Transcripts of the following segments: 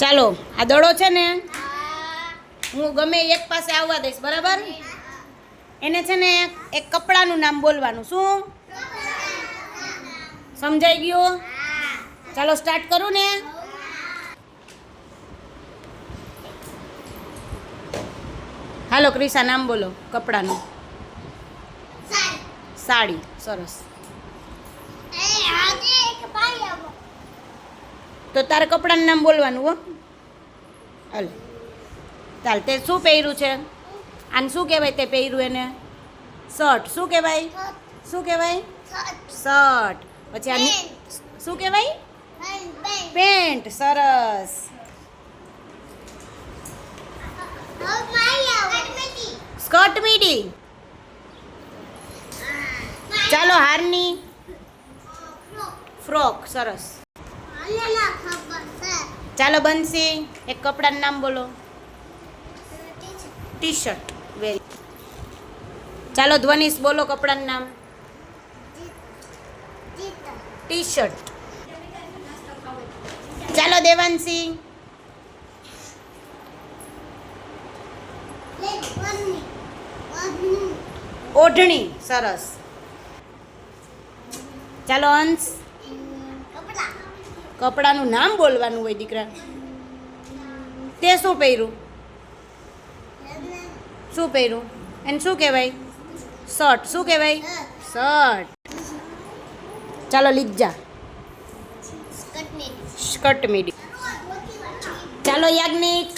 ચાલો, આ દડો છે ને, હું ગમે એક પાસે આવવા દઈશ, બરાબર? એને છે ને એક કપડાનું નામ બોલવાનું. શું? સમજાઈ ગયું? ચાલો સ્ટાર્ટ કરું ને. હાલો ક્રિશા નામ બોલો, કપડાનું. સાડી, સરસ. તો તારે કપડાનું નામ બોલવાનું હો. હાલ. ચાલ તે શું પહેર્યું છે? આને શું કહેવાય તે પહેર્યું એને? શર્ટ. શું કહેવાય? શું કહેવાય? શર્ટ. પછી આની શું કહેવાય? પેન્ટ. સરસ. Skirt midi. ચાલો હારની. ફ્રોક. સરસ. ચાલો બંસી એક કપડાનું નામ બોલો. ટી શર્ટ વેરી ચાલો ધ્વનિશ બોલો કપડાનું નામ. ટી શર્ટ ચાલો દેવાંશી. ઓઢણી. સરસ. ચાલો અંશ. કપડાનું નામ બોલવાનું હોય દીકરા. તે શું પહેર્યું? શું પહેર્યું? એને શું કહેવાય? શર્ટ. શું કહેવાય? શર્ટ. ચાલો લીજા સ્કર્ટ મીડી. ચાલો યાજ્ઞિક.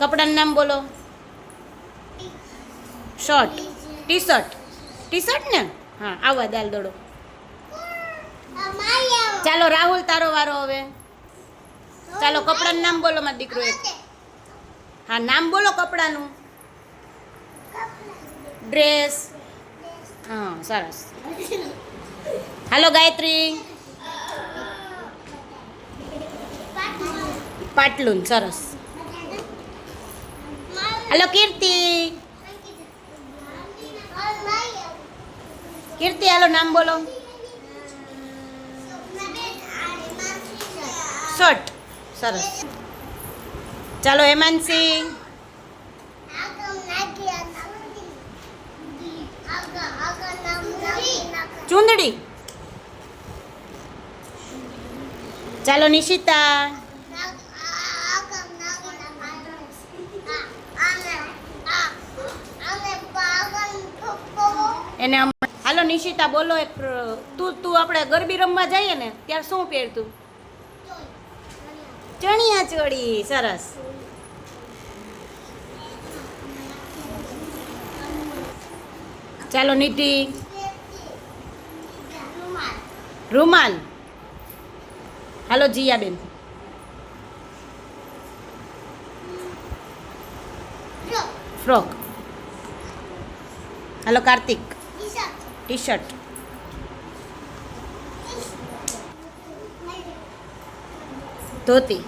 કપડાનું નામ બોલો. Shirt. T shirt T shirt ને? હા, આવા દાલ દડો. ચાલો રાહુલ તારો વારો હવે. ચાલો કપડાનું નામ બોલો મારો દીકરો એક. હા નામ બોલો કપડાનું. ડ્રેસ. હા સરસ. હાલો ગાયત્રી. પાટલુન સરસ. હાલો કીર્તિ. કીર્તિ હાલો નામ બોલો. શર્ટ સરસ. ચાલો, હેમાંશી. ચૂંદડી. ચાલો, નિશિતા. એને હાલો, નિશિતા, બોલો એક તું તું આપણે ગરબી રમવા જઈએ ને, ત્યારે શું પહેરતું? ચણિયા ચોળી સરસ. ચાલો નિધિ રૂમાલ. હાલો જીયાબેન. ફ્રોક હાલો કાર્તિક. T shirt dhoti.